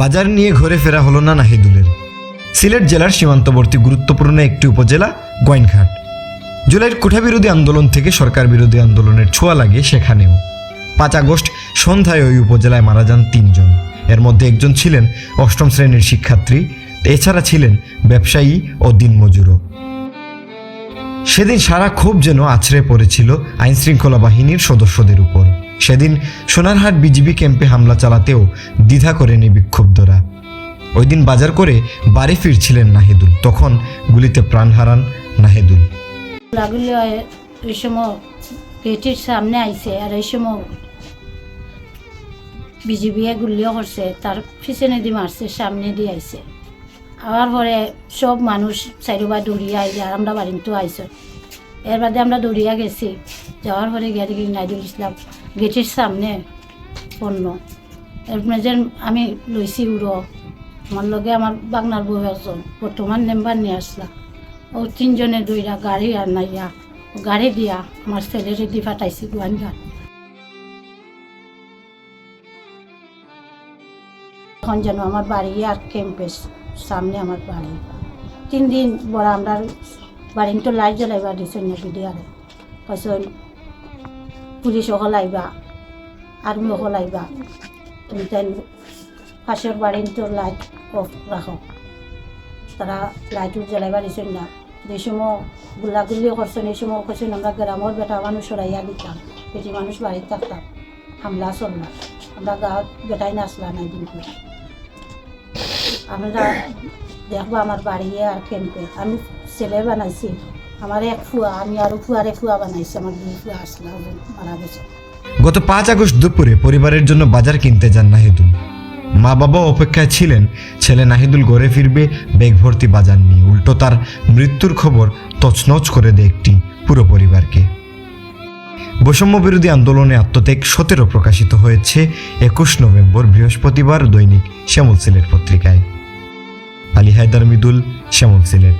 বাজার নিয়ে ঘরে ফেরা হলো না নাহিদুলের। সিলেট জেলার সীমান্তবর্তী গুরুত্বপূর্ণ একটি উপজেলা গোয়াইনঘাট জুলাইয়ের কোঠাবিরোধী আন্দোলন থেকে সরকার বিরোধী আন্দোলনের ছোঁয়া লাগে সেখানেও। পাঁচ আগস্ট সন্ধ্যায় ওই উপজেলায় মারা যান তিনজন। এর মধ্যে একজন ছিলেন অষ্টম শ্রেণির শিক্ষার্থী, এছাড়া ছিলেন ব্যবসায়ী ও দিনমজুরও। সেদিন সারা ক্ষোভ যেন আছড়ে পড়েছিল আইনশৃঙ্খলা বাহিনীর সদস্যদের উপর। সেদিন সোনারহাট বিজিবি ক্যাম্পে হামলা চালাতেও দ্বিধা করেনি বিক্ষুব্ধরা। ওই দিন বাজার করে বাড়ি ফিরছিলেন নাহিদুল। তখন গুলিতে প্রাণ হারান নাহিদুল। গেটের সামনে আইছে আর এই সময় বিজিবি গুলিও করছে, তার পিছনে দিয়ে মারছে, সামনে দিয়ে আইছে। আবার পরে সব মানুষ চারিবার দৌড়িয়া আইলে, আর আমরা বাড়িতে আইসো। এর বাদে আমরা দৌড়িয়া গেছি। যাওয়ার পরে গিয়ে দেখি নাইদুল ইসলাম গেটের সামনে পণ্য এর মাঝে আমি লইছি উড়ো। আমার লগে আমার বাগনার বউ একজন, বর্তমান মেম্বার নিয়ে আসলাম ও তিনজনে দুইরা গাড়ি আর নাইয়া গাড়ি দিয়া আমার ছেলেরে দি ফাটাইছি গোয়ানঘাট। এখন যেন আমার বাড়ি আর ক্যাম্পের সামনে আমার বাড়ি। তিন দিন বড় আমরা তো লাইট জ্বালাইবা দিছে না বিডিয়ারে কৈছে পুলিশ অকল আইবা আর্মি অকল আইবা তুমি তাই পাশের তো লাইট অফ রাখো। তারা লাইটও জ্বালাইবা দিছেন না। যে সময় গুলাগুলি করছেন, এই সময় করছেন আমরা গ্রামের বেটা মানুষ সরাইয়া দিতাম, বেটি মানুষ বাড়িতে থাকতাম, হামলা চললাম আমরা গাঁৱত বেটাই নাচলা নাই দিনটো আমরা দেখব আমার বাড়ি আর ক্যাম্পে আমি ছেলে বানাইছি, আমার এক ফুয়া, আমি আরও ফুয়ারে ফুয়া বানাইছি, আমার দুই ফুয়া আসলা মারা গেছে। গত পাঁচ আগস্ট দুপুরে পরিবারের জন্য বাজার কিনতে যান নাহিদুল। মা বাবা অপেক্ষায় ছিলেন, ছেলে নাহিদুল ঘরে ফিরবে ব্যাগ ভর্তি বাজার নিয়ে। উল্টো তার মৃত্যুর খবর তছনছ করে দেয় একটি পুরো পরিবারকে। বৈষম্য বিরোধী আন্দোলনে আত্মত্যাগ সতেরো প্রকাশিত হয়েছে একুশ নভেম্বর, বৃহস্পতিবার দৈনিক শ্যামল সিলেট পত্রিকায়। আলী হায়দার মিদুল শ্যামল সিলেট।